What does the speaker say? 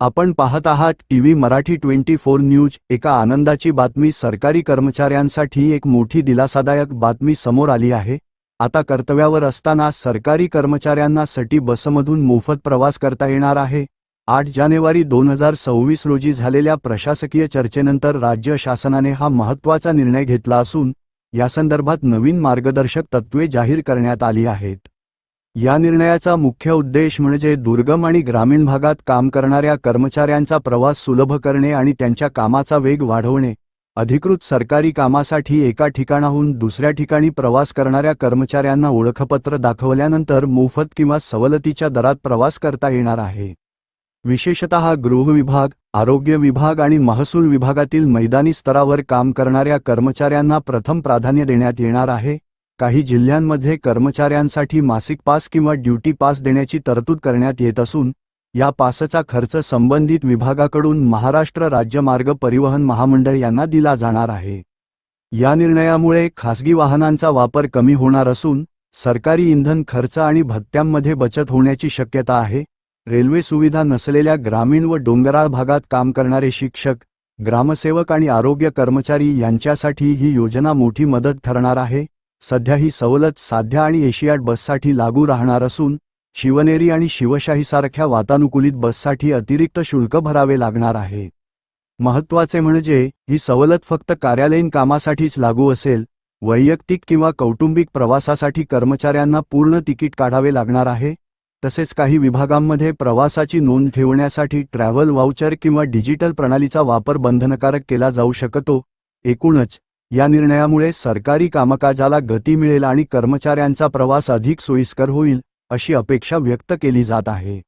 आपण पाहत आहात TV Marathi twenty four news. एका आनंदाची बातमी सरकारी कर्मचाऱ्यांसाठी एक मोठी दिलासादायक बातमी समोर आली आहे. आता कर्तव्यावर असताना सरकारी कर्मचाऱ्यांना सटी बसमधून मोफत प्रवास करता येणार आहे. आठ जानेवारी दोन हजार सव्वीस रोजी झालेल्या प्रशासकीय चर्चेनंतर राज्य शासनाने हा महत्त्वाचा निर्णय घेतला असून यासंदर्भात नवीन मार्गदर्शक तत्त्वे जाहीर करण्यात आली आहेत. या निर्णयाचा मुख्य उद्देश म्हणजे दुर्गम आणि ग्रामीण भागात काम करणाऱ्या कर्मचाऱ्यांचा प्रवास सुलभ करणे आणि त्यांच्या कामाचा वेग वाढवणे. अधिकृत सरकारी कामासाठी एका ठिकाणाहून दुसऱ्या ठिकाणी प्रवास करणाऱ्या कर्मचाऱ्यांना ओळखपत्र दाखवल्यानंतर मोफत किंवा सवलतीच्या दरात प्रवास करता येणार आहे. विशेषतः गृह विभाग आरोग्य विभाग आणि महसूल विभागातील मैदानी स्तरावर काम करणाऱ्या कर्मचाऱ्यांना प्रथम प्राधान्य देण्यात येणार आहे. काही जिल्ह्यांमध्ये कर्मचाऱ्यांसाठी मासिक पास किंवा ड्युटी पास देण्याची तरतूद करण्यात येत असून या पासचा खर्च संबंधित विभागाकडून महाराष्ट्र राज्य मार्ग परिवहन महामंडळ यांना दिला जाणार आहे. या निर्णयामुळे खासगी वाहनांचा वापर कमी होणार असून सरकारी इंधन खर्च आणि भत्त्यांमध्ये बचत होण्याची शक्यता आहे. रेल्वे सुविधा नसलेल्या ग्रामीण व डोंगराळ भागात काम करणारे शिक्षक ग्रामसेवक आणि आरोग्य कर्मचारी यांच्यासाठी ही योजना मोठी मदत ठरणार आहे. सध्या ही सवलत साध्या आणि एशियाड बससाठी लागू राहणार असून शिवनेरी आणि शिवशाहीसारख्या वातानुकूलित बससाठी अतिरिक्त शुल्क भरावे लागणार आहे. महत्त्वाचे म्हणजे ही सवलत फक्त कार्यालयीन कामासाठीच लागू असेल वैयक्तिक किंवा कौटुंबिक प्रवासासाठी कर्मचाऱ्यांना पूर्ण तिकीट काढावे लागणार आहे तसेच काही विभागांमध्ये प्रवासाची नोंद ठेवण्यासाठी ट्रॅव्हल वाउचर किंवा डिजिटल प्रणालीचा वापर बंधनकारक केला जाऊ शकतो एकूणच या निर्णयामुळे सरकारी कामकाजाला गती मिळेल आणि कर्मचाऱ्यांचा प्रवास अधिक सोयीस्कर होईल अशी अपेक्षा व्यक्त केली जात आहे.